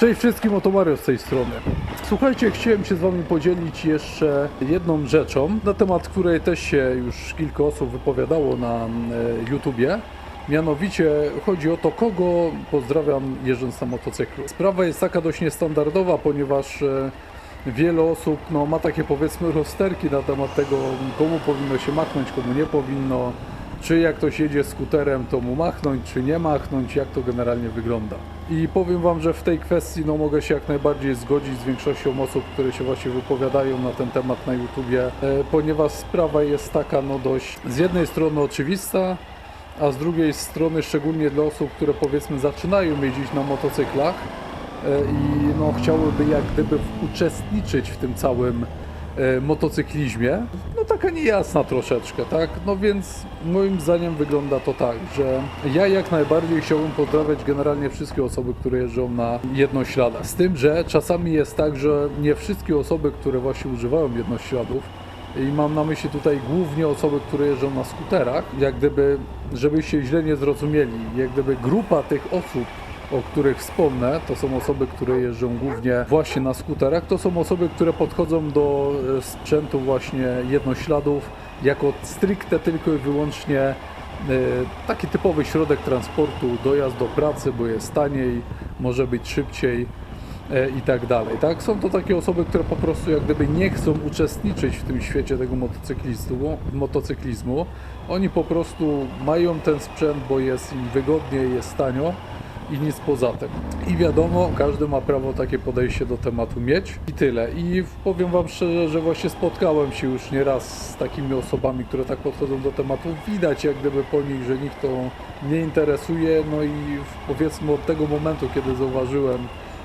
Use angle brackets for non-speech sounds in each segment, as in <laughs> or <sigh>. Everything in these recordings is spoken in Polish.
Cześć wszystkim, oto Mario z tej strony. Słuchajcie, chciałem się z Wami podzielić jeszcze jedną rzeczą, na temat której też się już kilka osób wypowiadało na e, YouTubie. Mianowicie chodzi o to, kogo pozdrawiam jeżdżąc na motocyklu. Sprawa jest taka dość niestandardowa, ponieważ e, wiele osób no, ma takie powiedzmy rozterki na temat tego, komu powinno się machnąć, komu nie powinno, czy jak ktoś jedzie skuterem, to mu machnąć, czy nie machnąć, jak to generalnie wygląda. I powiem Wam, że w tej kwestii no, mogę się jak najbardziej zgodzić z większością osób, które się właśnie wypowiadają na ten temat na YouTubie, e, ponieważ sprawa jest taka no dość z jednej strony oczywista, a z drugiej strony szczególnie dla osób, które powiedzmy zaczynają jeździć na motocyklach e, i no, chciałyby jak gdyby uczestniczyć w tym całym e, motocyklizmie, no taka niejasna troszeczkę, tak? No więc moim zdaniem wygląda to tak, że ja jak najbardziej chciałbym pozdrawiać generalnie wszystkie osoby, które jeżdżą na jednośladach. Z tym, że czasami jest tak, że nie wszystkie osoby, które właśnie używają jednośladów, i mam na myśli tutaj głównie osoby, które jeżdżą na skuterach, jak gdyby, żebyście źle nie zrozumieli, jak gdyby grupa tych osób, o których wspomnę, to są osoby, które jeżdżą głównie właśnie na skuterach, to są osoby, które podchodzą do e, sprzętu właśnie jednośladów jako stricte tylko i wyłącznie e, taki typowy środek transportu, dojazd do pracy, bo jest taniej, może być szybciej e, i tak dalej. Tak? Są to takie osoby, które po prostu jak gdyby nie chcą uczestniczyć w tym świecie tego motocyklizmu. Oni po prostu mają ten sprzęt, bo jest im wygodniej, jest tanio i nic poza tym. I wiadomo, każdy ma prawo takie podejście do tematu mieć i tyle. I powiem Wam szczerze, że właśnie spotkałem się już nieraz z takimi osobami, które tak podchodzą do tematu. Widać jak gdyby po nich, że nikt to nie interesuje. No i powiedzmy od tego momentu, kiedy zauważyłem,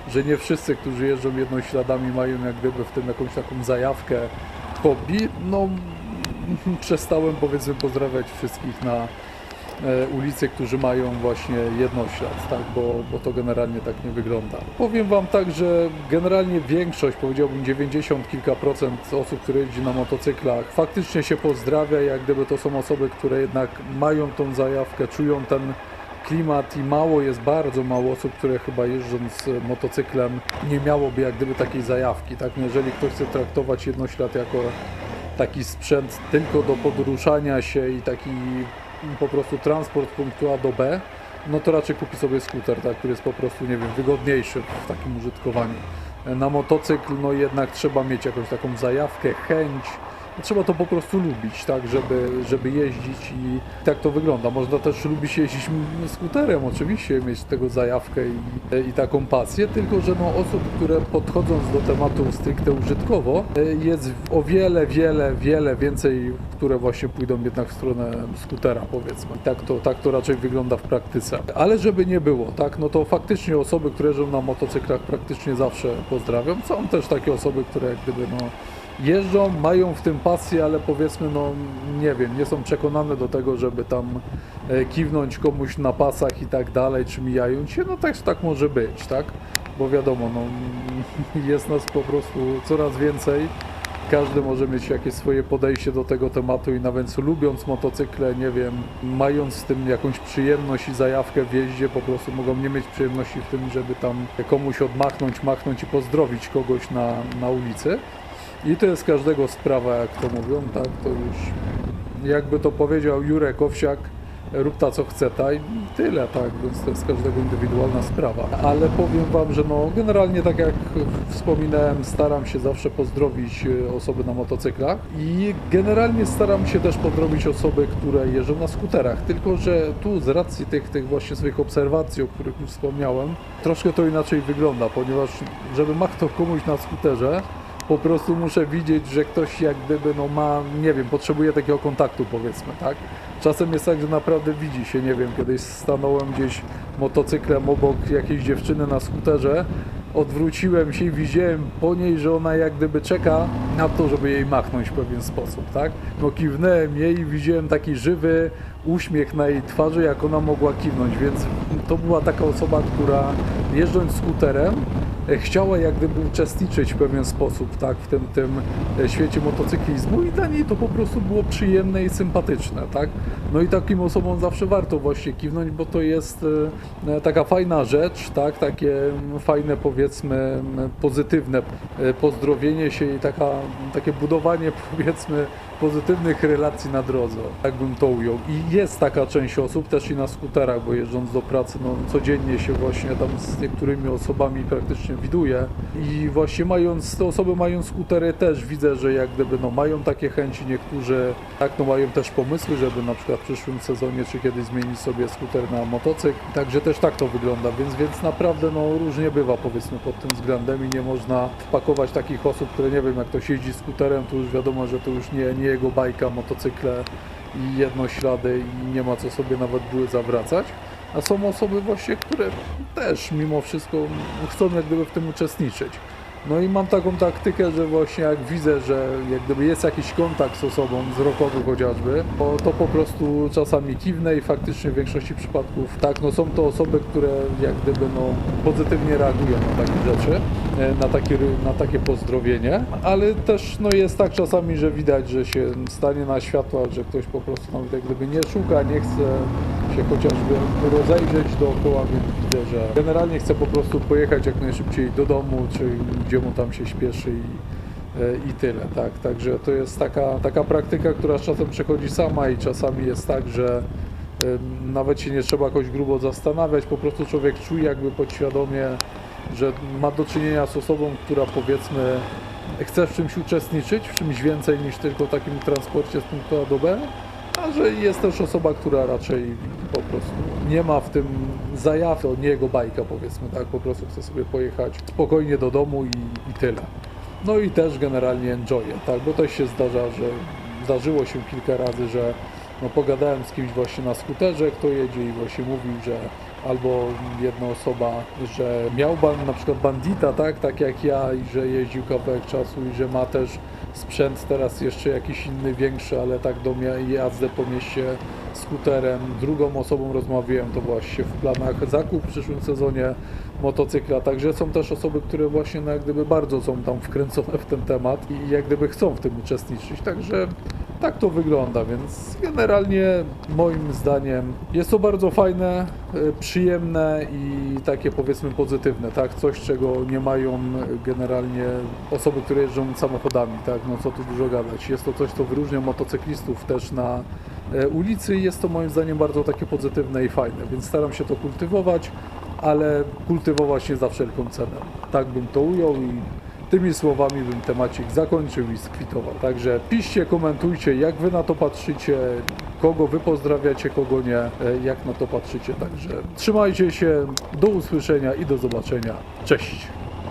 że nie wszyscy, którzy jeżdżą jednośladami mają jak gdyby w tym jakąś taką zajawkę hobby, no przestałem powiedzmy pozdrawiać wszystkich na e, ulicy, którzy mają właśnie jednoślad, tak, bo, bo to generalnie tak nie wygląda. Powiem Wam tak, że generalnie większość, powiedziałbym 90 kilka procent osób, które jeździ na motocyklach, faktycznie się pozdrawia, jak gdyby to są osoby, które jednak mają tą zajawkę, czują ten klimat i mało jest, bardzo mało osób, które chyba jeżdżąc motocyklem nie miałoby jak gdyby takiej zajawki, tak, No jeżeli ktoś chce traktować jednoślad jako taki sprzęt tylko do poruszania się i taki po prostu transport punktu A do B, no to raczej kupi sobie skuter, tak, który jest po prostu, nie wiem, wygodniejszy w takim użytkowaniu. Na motocykl, no jednak trzeba mieć jakąś taką zajawkę, chęć, trzeba to po prostu lubić, tak, żeby, żeby jeździć i tak to wygląda. Można też lubić jeździć skuterem, oczywiście, mieć tego zajawkę i, i taką pasję, tylko że no, osób, które podchodząc do tematu stricte użytkowo, e, jest o wiele, wiele, wiele więcej, które właśnie pójdą jednak w stronę skutera, powiedzmy. I tak to, tak to raczej wygląda w praktyce. Ale żeby nie było, tak, no to faktycznie osoby, które jeżdżą na motocyklach praktycznie zawsze pozdrawiam. Są też takie osoby, które jak gdyby no jeżdżą, mają w tym pasję, ale powiedzmy, no nie wiem, nie są przekonane do tego, żeby tam e, kiwnąć komuś na pasach i tak dalej, czy mijają się, no też tak może być, tak? Bo wiadomo, no <laughs> jest nas po prostu coraz więcej. Każdy może mieć jakieś swoje podejście do tego tematu i nawet lubiąc motocykle, nie wiem, mając w tym jakąś przyjemność i zajawkę w jeździe, po prostu mogą nie mieć przyjemności w tym, żeby tam komuś odmachnąć, machnąć i pozdrowić kogoś na, na ulicy. I to jest każdego sprawa, jak to mówią, tak? To już jakby to powiedział Jurek Owsiak, rób ta co chce ta i tyle, tak, więc to jest każdego indywidualna sprawa. Ale powiem Wam, że no generalnie tak jak wspominałem, staram się zawsze pozdrowić e, osoby na motocyklach i generalnie staram się też pozdrowić osoby, które jeżdżą na skuterach, tylko że tu z racji tych, tych właśnie swoich obserwacji, o których już wspomniałem, troszkę to inaczej wygląda, ponieważ żeby machnął komuś na skuterze, po prostu muszę widzieć, że ktoś jak gdyby no ma, nie wiem, potrzebuje takiego kontaktu powiedzmy, tak? Czasem jest tak, że naprawdę widzi się, nie wiem, kiedyś stanąłem gdzieś motocyklem obok jakiejś dziewczyny na skuterze, odwróciłem się i widziałem po niej, że ona jak gdyby czeka na to, żeby jej machnąć w pewien sposób, tak? No kiwnąłem jej i widziałem taki żywy uśmiech na jej twarzy, jak ona mogła kiwnąć, więc to była taka osoba, która jeżdżąc skuterem, chciała jak gdyby uczestniczyć w pewien sposób tak, w tym, tym e, świecie motocyklizmu i dla niej to po prostu było przyjemne i sympatyczne. Tak? No i takim osobom zawsze warto właśnie kiwnąć, bo to jest e, taka fajna rzecz, tak? takie mm, fajne powiedzmy mm, pozytywne e, pozdrowienie się i taka, takie budowanie <laughs> powiedzmy pozytywnych relacji na drodze, tak bym to ujął. I jest taka część osób też i na skuterach, bo jeżdżąc do pracy, no codziennie się właśnie tam z niektórymi osobami praktycznie widuję i właśnie mając, te osoby mając skutery też widzę, że jak gdyby no mają takie chęci, niektórzy tak no mają też pomysły, żeby na przykład w przyszłym sezonie czy kiedyś zmienić sobie skuter na motocykl, także też tak to wygląda, więc, więc naprawdę no różnie bywa powiedzmy pod tym względem i nie można wpakować takich osób, które nie wiem jak to jeździ skuterem, to już wiadomo, że to już nie, nie jego bajka, motocykle i jednoślady i nie ma co sobie nawet były zawracać. A są osoby właśnie, które też mimo wszystko chcą jak gdyby w tym uczestniczyć. No i mam taką taktykę, że właśnie jak widzę, że jak gdyby jest jakiś kontakt z osobą wzrokowy chociażby, to, to po prostu czasami kiwnę i faktycznie w większości przypadków tak, no są to osoby, które jak gdyby no pozytywnie reagują na takie rzeczy, e, na takie, na takie pozdrowienie, ale też no jest tak czasami, że widać, że się stanie na światła, że ktoś po prostu nawet jak gdyby nie szuka, nie chce się chociażby rozejrzeć dookoła, więc widzę, że generalnie chce po prostu pojechać jak najszybciej do domu, czy gdzie mu tam się śpieszy i, e, i tyle, tak. Także to jest taka, taka praktyka, która z czasem przechodzi sama i czasami jest tak, że nawet się nie trzeba jakoś grubo zastanawiać, po prostu człowiek czuje jakby podświadomie, że ma do czynienia z osobą, która powiedzmy chce w czymś uczestniczyć, w czymś więcej niż tylko takim transporcie z punktu A do B, że jest też osoba, która raczej po prostu nie ma w tym zajawy, to nie jego bajka powiedzmy, tak, po prostu chce sobie pojechać spokojnie do domu i, i tyle. No i też generalnie enjoy, tak, bo też się zdarza, że zdarzyło się kilka razy, że no, pogadałem z kimś właśnie na skuterze, kto jedzie i właśnie mówił, że albo jedna osoba, że miał ban, na przykład bandita, tak, tak jak ja i że jeździł kawałek czasu i że ma też sprzęt teraz jeszcze jakiś inny, większy, ale tak do jazdę po mieście skuterem. Drugą osobą rozmawiałem, to właśnie w planach zakup w przyszłym sezonie motocykla, także są też osoby, które właśnie no, jak gdyby bardzo są tam wkręcone w ten temat i jak gdyby chcą w tym uczestniczyć, także tak to wygląda, więc generalnie moim zdaniem jest to bardzo fajne, y, przyjemne i takie powiedzmy pozytywne, tak? Coś, czego nie mają generalnie osoby, które jeżdżą samochodami, tak? No co tu dużo gadać. Jest to coś, co wyróżnia motocyklistów też na e, ulicy i jest to moim zdaniem bardzo takie pozytywne i fajne, więc staram się to kultywować, ale kultywować nie za wszelką cenę. Tak bym to ujął i tymi słowami bym temacik zakończył i skwitował. Także piszcie, komentujcie, jak wy na to patrzycie, kogo wy pozdrawiacie, kogo nie, e, jak na to patrzycie. Także trzymajcie się, do usłyszenia i do zobaczenia. Cześć!